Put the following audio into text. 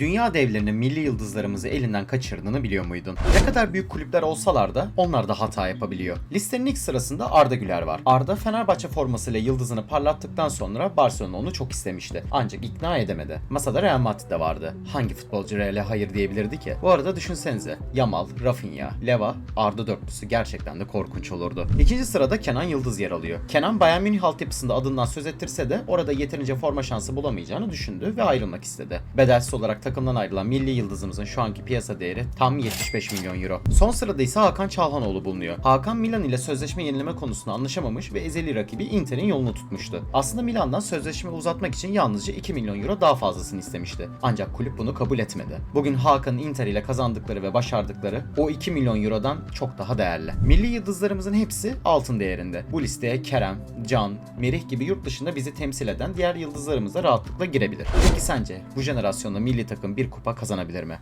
Dünya devlerinin milli yıldızlarımızı elinden kaçırdığını biliyor muydun? Ne kadar büyük kulüpler olsalar da onlar da hata yapabiliyor. Listenin ilk sırasında Arda Güler var. Arda Fenerbahçe formasıyla yıldızını parlattıktan sonra Barcelona onu çok istemişti. Ancak ikna edemedi. Masada Real Madrid de vardı. Hangi futbolcu Real'e hayır diyebilirdi ki? Bu arada düşünsenize. Yamal, Rafinha, Leva, Arda dörtlüsü gerçekten de korkunç olurdu. İkinci sırada Kenan Yıldız yer alıyor. Kenan Bayern Münih altyapısında adından söz ettirse de orada yeterince forma şansı bulamayacağını düşündü ve ayrılmak istedi. Bedelsiz olarak takımdan ayrılan milli yıldızımızın şu anki piyasa değeri tam 75 milyon euro. Son sırada ise Hakan Çalhanoğlu bulunuyor. Hakan Milan ile sözleşme yenileme konusunda anlaşamamış ve ezeli rakibi Inter'in yolunu tutmuştu. Aslında Milan'dan sözleşme uzatmak için yalnızca 2 milyon euro daha fazlasını istemişti. Ancak kulüp bunu kabul etmedi. Bugün Hakan'ın Inter ile kazandıkları ve başardıkları o 2 milyon eurodan çok daha değerli. Milli yıldızlarımızın hepsi altın değerinde. Bu listeye Kerem, Can, Merih gibi yurt dışında bizi temsil eden diğer yıldızlarımız da rahatlıkla girebilir. Peki sence bu jenerasyonda milli takım bir kupa kazanabilir mi?